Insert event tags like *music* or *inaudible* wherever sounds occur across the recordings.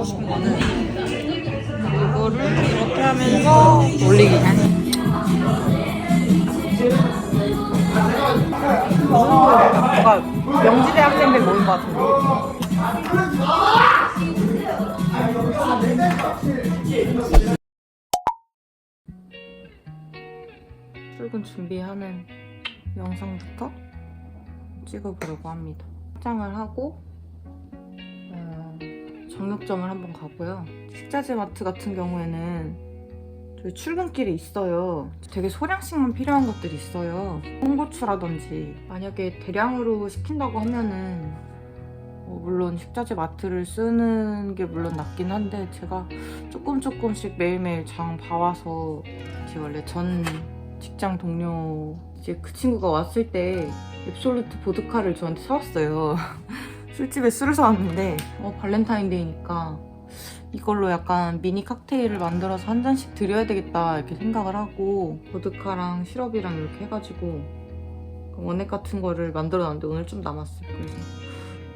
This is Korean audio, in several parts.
하고 싶은 거는 이거를 이렇게 하면서 올리기. 뭔가 명지대 학생들 모인 것 같은데. 출근 준비하는 영상부터 찍어보려고 합니다. 화장을 하고 정육점을 한번 가고요. 식자재 마트 같은 경우에는 저희 출근길에 있어요. 되게 소량씩만 필요한 것들이 있어요. 홍고추라든지 만약에 대량으로 시킨다고 하면은 어, 물론 식자재 마트를 쓰는 게 물론 낫긴 한데 제가 조금 조금씩 매일매일 장 봐와서 제 원래 전 직장 동료 이제 그 친구가 왔을 때 앱솔루트 보드카를 저한테 사왔어요. *laughs* 술집에 술을 사왔는데 어, 발렌타인데이니까 이걸로 약간 미니 칵테일을 만들어서 한 잔씩 드려야 되겠다 이렇게 생각을 하고 보드카랑 시럽이랑 이렇게 해가지고 원액 같은 거를 만들어놨는데 오늘 좀 남았어요. 그래서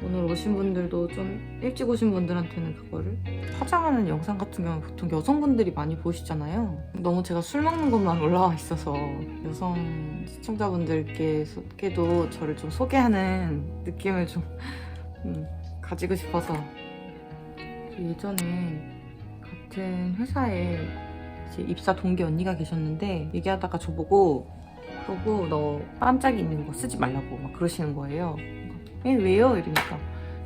오늘 오신 분들도 좀 일찍 오신 분들한테는 그거를 화장하는 영상 같은 경우는 보통 여성분들이 많이 보시잖아요. 너무 제가 술 먹는 것만 올라와 있어서 여성 시청자분들께도 저를 좀 소개하는 느낌을 좀 음, 가지고 싶어서 예전에 같은 회사에 이제 입사 동기 언니가 계셨는데 얘기하다가 저보고 그러고 너 반짝이 있는 거 쓰지 말라고 막 그러시는 거예요. 에 왜요? 이러니까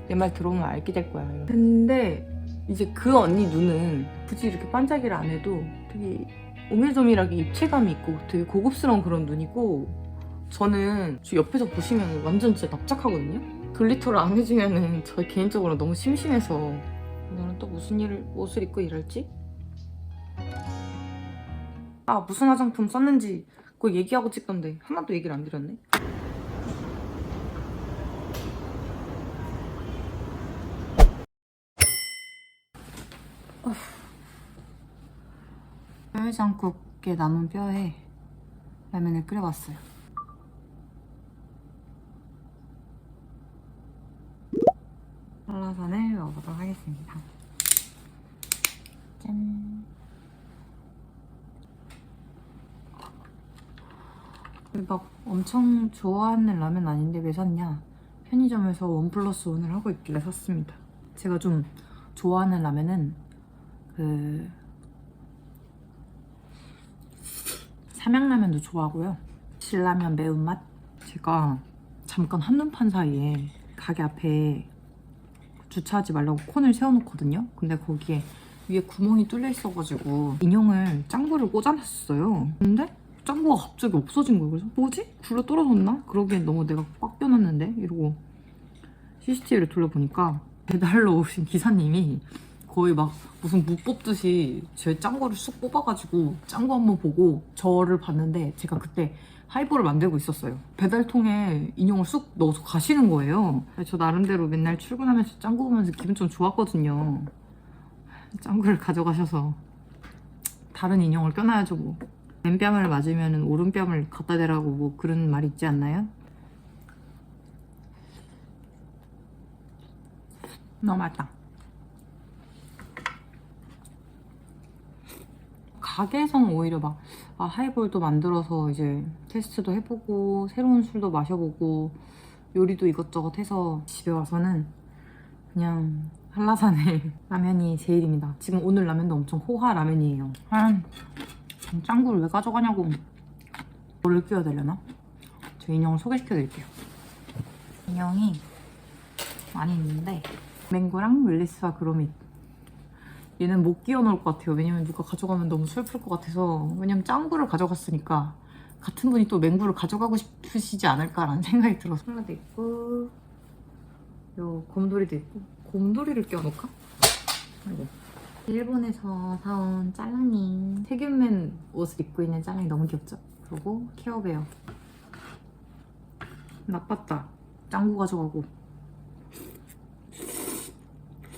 내 말 들어오면 알게 될 거야. 이러면서. 근데 이제 그 언니 눈은 굳이 이렇게 반짝이를 안 해도 되게 오밀조밀하게 입체감이 있고 되게 고급스러운 그런 눈이고 저는 저 옆에서 보시면 완전 진짜 납작하거든요. 글리터를 안 해주면은 저 개인적으로 너무 심심해서 오늘은 또 무슨 일을 옷을 입고 일할지? 아 무슨 화장품 썼는지 그거 얘기하고 찍던데 하나도 얘기를 안 드렸네. 뼈해장국에 남은 뼈에 라면을 끓여봤어요. 한라산을 먹어보도록 하겠습니다. 짠. 막 엄청 좋아하는 라면 아닌데 왜 샀냐? 편의점에서 원 플러스 원을 하고 있길래 샀습니다. 제가 좀 좋아하는 라면은 그 삼양라면도 좋아하고요. 신라면 매운맛. 제가 잠깐 한눈판 사이에 가게 앞에 주차하지 말라고 콘을 세워놓거든요. 근데 거기에 위에 구멍이 뚫려 있어가지고 인형을 짱구를 꽂아놨어요. 근데 짱구가 갑자기 없어진 거예요. 그래서 뭐지? 굴러 떨어졌나? 그러기엔 너무 내가 꽉 껴놨는데? 이러고 CCTV를 돌려보니까 배달로 오신 기사님이 거의 막 무슨 무 뽑듯이 제 짱구를 쑥 뽑아가지고 짱구 한번 보고 저를 봤는데 제가 그때 하이볼을 만들고 있었어요. 배달통에 인형을 쑥 넣어서 가시는 거예요. 저 나름대로 맨날 출근하면서 짱구 보면서 기분 좀 좋았거든요. 짱구를 가져가셔서 다른 인형을 껴놔야죠 뭐. 왼뺨을 맞으면 오른뺨을 갖다 대라고 뭐 그런 말이 있지 않나요? 너무 맛있다. 가게에서는 오히려 막 아, 하이볼도 만들어서 이제 테스트도 해보고 새로운 술도 마셔보고 요리도 이것저것 해서 집에 와서는 그냥 한라산의 *laughs* 라면이 제일입니다. 지금 오늘 라면도 엄청 호화 라면이에요. 아, 짱구를 왜 가져가냐고 뭐를 끼워야 되려나? 저 인형을 소개시켜드릴게요. 인형이 많이 있는데 맹구랑 윌리스와 그로밋 얘는 못 끼워 넣을 것 같아요. 왜냐면 누가 가져가면 너무 슬플 것 같아서. 왜냐면 짱구를 가져갔으니까 같은 분이 또 맹구를 가져가고 싶으시지 않을까라는 *laughs* 생각이 들어서. 하나도 있고, 요 곰돌이도 있고. 곰돌이를 끼워 넣을까? 아이고. 일본에서 사온 짤랑이. 세균맨 옷을 입고 있는 짤랑이 너무 귀엽죠? 그리고 케어베어. 나빴다. 짱구 가져가고.